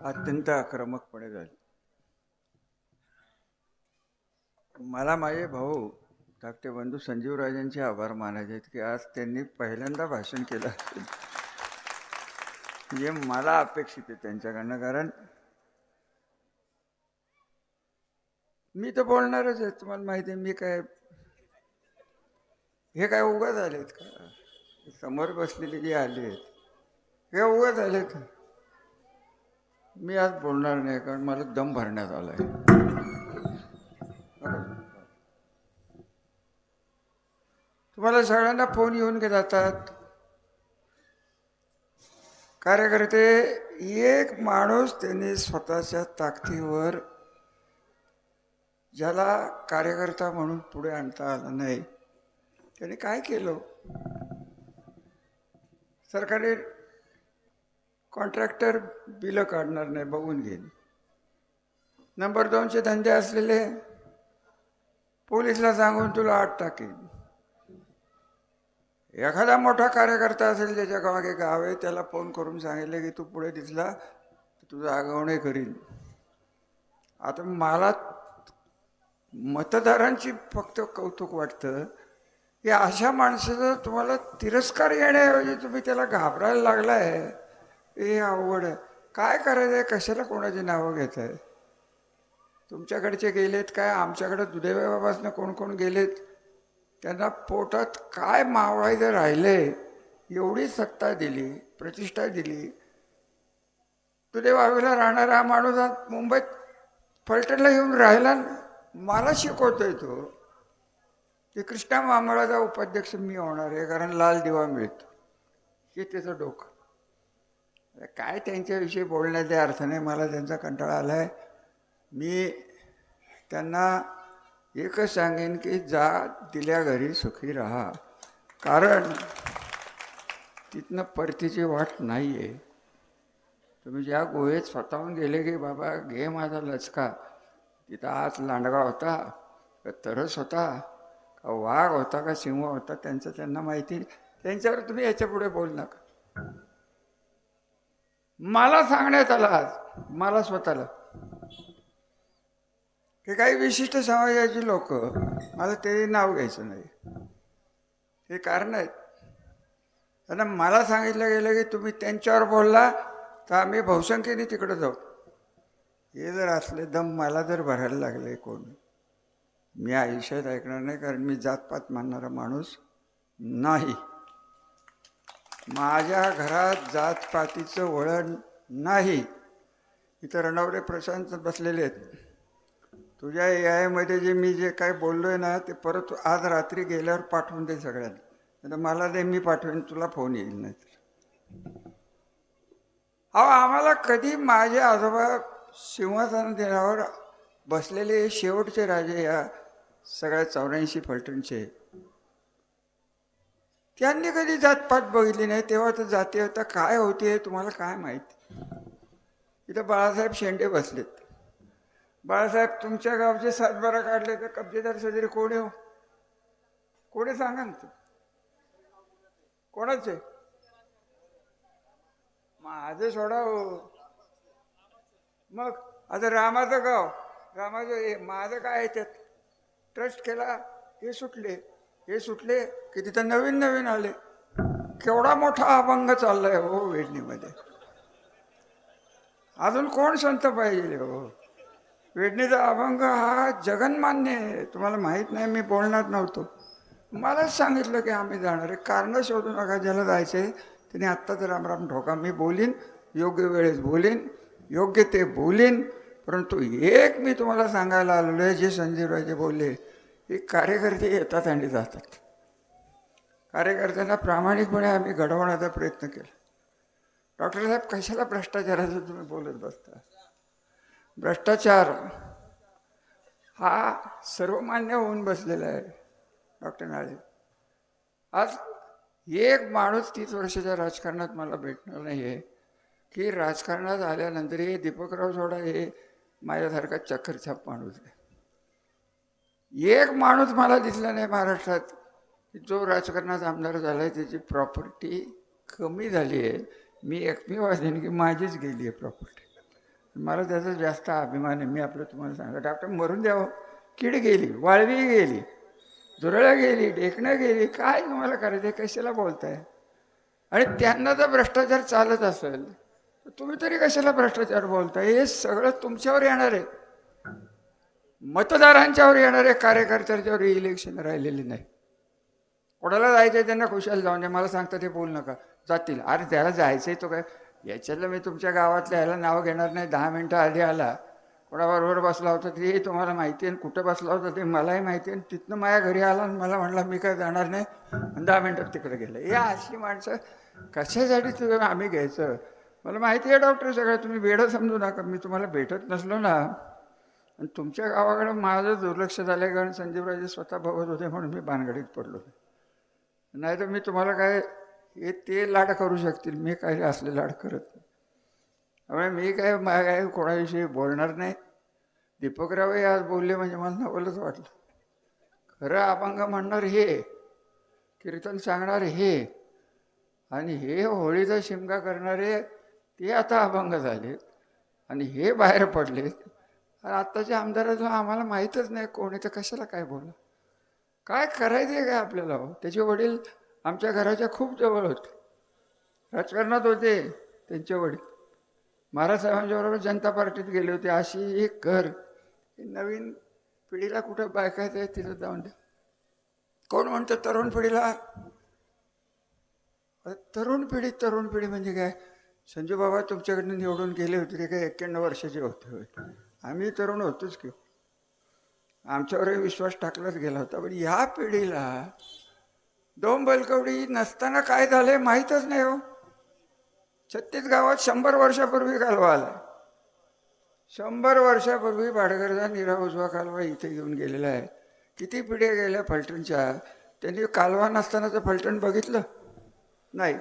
अत्यंत आक्रमकपणे झाली. मला माझे भाऊ धाकटे बंधू संजीवराजांचे आभार मानायचे आहेत की आज त्यांनी पहिल्यांदा भाषण केलं असेल जे मला अपेक्षित आहे त्यांच्याकडनं कारण मी तर बोलणारच आहे तुम्हाला माहिती आहे मी काय हे काय उगा झालेत का? समोर बसलेले जे आले आहेत हे उगा झालेत मी आज बोलणार नाही कारण मला दम भरण्यात आला आहे तुम्हाला सगळ्यांना फोन येऊन गे जातात कार्यकर्ते एक माणूस त्यांनी स्वतःच्या ताकदीवर ज्याला कार्यकर्ता म्हणून पुढे आणता आला नाही त्याने काय केलं? सरकारी कॉन्ट्रॅक्टर बिलं काढणार नाही बघून घेईन. नंबर दोनचे धंदे असलेले पोलिसला सांगून तुला आठ टाकेन. एखादा मोठा कार्यकर्ता असेल ज्याच्या गावागे गाव आहे त्याला फोन करून सांगितलं की तू पुढे दिसला तुझं आगवणे करीन. आता मला मतदारांची फक्त कौतुक वाटतं की अशा माणसाचा तुम्हाला तिरस्कार येण्याऐवजी तुम्ही त्याला घाबरायला लागला आहे हे अवघड आहे काय करायचं आहे कशाला कोणाची नावं घेत आहे तुमच्याकडचे गेलेत काय? आमच्याकडे दुधेबाबापासून कोण कोण गेलेत? त्यांना पोटात काय मावळायचं राहिले एवढी सत्ता दिली प्रतिष्ठा दिली. दुधेबाबीला राहणारा हा माणूस मुंबईत फलटणला येऊन राहिला मला शिकवतोय तो. की कृष्णा मामळाचा उपाध्यक्ष मी होणार आहे कारण लाल दिवा मिळतो. हे त्याचं डोकं. काय त्यांच्याविषयी बोलण्याच्या अर्थ नाही मला त्यांचा कंटाळा आला आहे मी त्यांना एकच सांगेन की जा दिल्या घरी सुखी राहा. कारण तिथनं परतीची वाट नाही आहे तुम्ही ज्या गुहेत स्वतःहून गेले की बाबा घे माझा लचका. तिथं आत लांडगा होता का तरस होता का वाघ होता का सिंह होता त्यांचं त्यांना माहिती. त्यांच्यावर तुम्ही याच्यापुढे बोल नका. मला सांगण्यात आलं आज. मला स्वतःला. की काही विशिष्ट समाजाची लोक मला ते नाव घ्यायचं नाही. हे कारण आहेत. त्यांना मला सांगितलं गेलं की तुम्ही त्यांच्यावर बोलला तर आम्ही बहुसंख्येने तिकडं जाऊ. हे जर असले दम मला जर भरायला लागले कोण? मी आयुष्यात ऐकणार नाही कारण मी जातपात मानणारा माणूस नाही. माझ्या घरात जातपातीचं वळण नाही. इथं रणावरे प्रशांत बसलेले आहेत. तुझ्या ए आयमध्ये जे मी जे काय बोललो आहे ना ते परत आज रात्री गेल्यावर पाठवून दे सगळ्यांना. आता मला दे मी पाठवेन तुला फोन येईल नाही अहो आम्हाला कधी माझे आजोबा सिंहासन देण्यावर बसलेले शेवटचे राजे या सगळ्या चौऱ्याऐंशी फलटणचे त्यांनी कधी जातपात बघितली नाही तेव्हा तर जाती. होता काय होते हे तुम्हाला काय माहीत? इथं बाळासाहेब शेंडे बसलेत. बाळासाहेब तुमच्या गावचे सातबारा काढले तर कब्जेदार सदरी कोण हो? कोणी सांगा ना ते? कोणाचे? माझं सोडा हो. मग आता रामाचं गाव रामाचं हे माझं काय आहे त्यात? ट्रस्ट केला हे सुटले. हे सुटले की तिथं नवीन नवीन आले. केवढा मोठा अभंग चाललाय हो वेडणीमध्ये. अजून कोण संत पाहिजे हो? वेडणीचा अभंग हा जगनमान्य आहे. तुम्हाला माहीत नाही मी बोलणार नव्हतो. मलाच सांगितलं की आम्ही जाणार आहे. कारणं शोधू नका ज्याला जायचं आहे त्याने आत्ताच रामराम ठोका मी बोलीन योग्य वेळेस बोलीन योग्य ते बोलीन परंतु एक मी तुम्हाला सांगायला आलेलो आहे जे संजीवराजे बोलले ही कार्यकर्ते येतात आणि जातात. कार्यकर्त्यांना प्रामाणिकपणे आम्ही घडवण्याचा प्रयत्न केला. डॉक्टर साहेब कशाला भ्रष्टाचाराचं तुम्ही बोलत बसता? भ्रष्टाचार हा सर्वमान्य होऊन बसलेला आहे डॉक्टर नाळे. आज एक माणूस तीस वर्षाच्या राजकारणात मला भेटणार नाही आहे की राजकारणात आल्यानंतर हे दीपकराव सोडा हे माझ्यासारखा चक्करछाप माणूस आहे. एक माणूस मला दिसला नाही महाराष्ट्रात की जो राजकारणात आमदार झाला आहे त्याची प्रॉपर्टी कमी झाली आहे. मी एकमेव असेन की माझीच गेली आहे प्रॉपर्टी मला त्याचा जास्त अभिमान आहे. मी आपलं तुम्हाला सांगा डॉक्टर मरून द्यावं. किड गेली वाळवी गेली दुरळ्या गेली ढेकणं गेली काय तुम्हाला करायचं कशाला बोलताय? आणि त्यांना जर भ्रष्टाचार चालत असेल तर तुम्ही तरी कशाला भ्रष्टाचार बोलताय? हे सगळं तुमच्यावर येणार आहे. मतदारांच्यावर येणाऱ्या कार्यकर्त्यांच्यावर इलेक्शन राहिलेले नाही. कोणाला जायचं आहे त्यांना खुशाल जाऊन दे मला सांगता ते बोलू नका. जातील. अरे त्याला जायचं आहे तो काय? याच्यातलं मी तुमच्या गावातल्या ह्याला नाव घेणार नाही. दहा मिनटं आधी आला. कोणाबरोबर बसला होता ते तुम्हाला माहिती आहे. कुठं बसला होता ते मलाही माहिती आहे. तिथनं माझ्या घरी आला आणि मला म्हणला मी काय जाणार नाही. आणि दहा मिनटात तिकडे गेलं. हे अशी माणसं कशासाठी तुझं आम्ही घ्यायचं? मला माहिती आहे डॉक्टर. सगळं तुम्ही वेळ समजू नका. मी तुम्हाला भेटत नसलो ना. आणि तुमच्या गावाकडं माझं दुर्लक्ष झालं कारण संजीवराजे स्वतः बघत होते म्हणून मी भानगडीत पडलो. नाही तर मी तुम्हाला काय हे ते लाड करू शकतील मी काही असले लाड करत नाही. त्यामुळे मी काय मा काय कोणाविषयी बोलणार नाही. दीपकरावही आज बोलले म्हणजे मला नवलच वाटलं. खरं अभंग म्हणणार हे कीर्तन सांगणार हे आणि हे होळीचा शिमगा करणारे ते आता अभंग झालेत आणि हे बाहेर पडलेत. आणि आत्ताच्या आमदाराला आम्हाला माहीतच नाही कोण आहे तर कशाला काय बोला? काय करायचं आहे काय आपल्याला हो? त्याचे वडील आमच्या घराच्या खूप जवळ होते. राजकारणात होते त्यांचे वडील. महाराज साहेबांच्याबरोबर जनता पार्टीत गेले होते. अशी एक घर नवीन पिढीला कुठं बायकायचं आहे तिथं जाऊन द्या. कोण म्हणतं तरुण पिढीला? तरुण पिढी तरुण पिढी म्हणजे काय? संजू बाबा तुमच्याकडनं निवडून गेले होते ते काय एक्क्याण्णव वर्षाचे होते होते आम्ही तरुण होतोच की. आमच्यावरही विश्वास टाकलाच गेला होता पण या पिढीला दोन बैलकवडी नसताना काय झाले माहीतच नाही हो. छत्तीस गावात शंभर वर्षापूर्वी कालवा आला. शंभर वर्षापूर्वी भाडगरचा निरा उजवा कालवा इथे घेऊन गेलेला आहे. किती पिढ्या गेल्या फलटणच्या? त्यांनी कालवा नसतानाचं फलटण बघितलं? नाही.